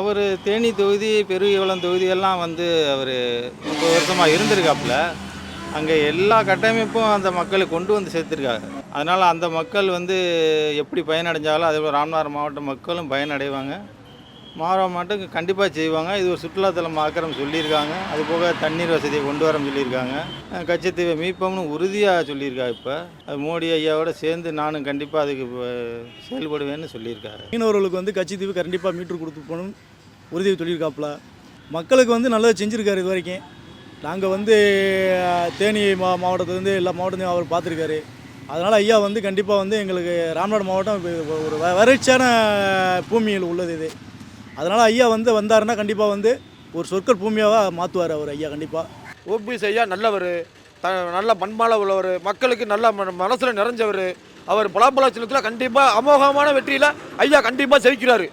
அவர் தேனி தொகுதி பெருகுளம் தொகுதியெல்லாம் வந்து அவர் முப்பது வருஷமாக இருந்திருக்காப்புல. அங்கே எல்லா கட்டமைப்பும் அந்த மக்களை கொண்டு வந்து சேர்த்துருக்காங்க. அதனால் அந்த மக்கள் வந்து எப்படி பயனடைஞ்சாலும் அதே போல் ராமநாதபுரம் மாவட்ட மக்களும் பயனடைவாங்க. மாவட்டம் மாவட்டம் கண்டிப்பாக செய்வாங்க. இது ஒரு சுற்றுலாத்தலம் ஆக்கிரம் சொல்லியிருக்காங்க. அது போக தண்ணீர் வசதியை கொண்டு வர சொல்லியிருக்காங்க. கச்சத்தீவை மீட்போம்னு உறுதியாக சொல்லியிருக்காங்க இப்போ. அது மோடி ஐயாவோட சேர்ந்து நானும் கண்டிப்பாக அதுக்கு செயல்படுவேன்னு சொல்லியிருக்காரு. மீனவர்களுக்கு வந்து கச்சத்தீவு கண்டிப்பாக மீட்ரு கொடுத்து போகணும் உறுதி சொல்லியிருக்காப்புல. மக்களுக்கு வந்து நல்லது செஞ்சுருக்காரு இது வரைக்கும் நாங்கள் வந்து தேனி மா மாவட்டத்துலேருந்து எல்லா மாவட்டத்தையும் அவர் பார்த்துருக்காரு. அதனால் ஐயா வந்து கண்டிப்பாக வந்து எங்களுக்கு ராமநாடு மாவட்டம் ஒரு வ- வறட்சியான பூமியில் உள்ளது இது. அதனால் ஐயா வந்து வந்தாருன்னா கண்டிப்பாக வந்து ஒரு சொற்கள் பூமியாக மாற்றுவார் அவர் ஐயா கண்டிப்பாக ஓபிஎஸ் ஐயா நல்லவர் த நல்ல பண்பால உள்ளவர் மக்களுக்கு நல்ல மனசில் நிறைஞ்சவர். அவர் பலாப்பழ சின்னத்தில் கண்டிப்பாக அமோகமான வெற்றியில் ஐயா கண்டிப்பாக ஜெயிக்கிறாரு.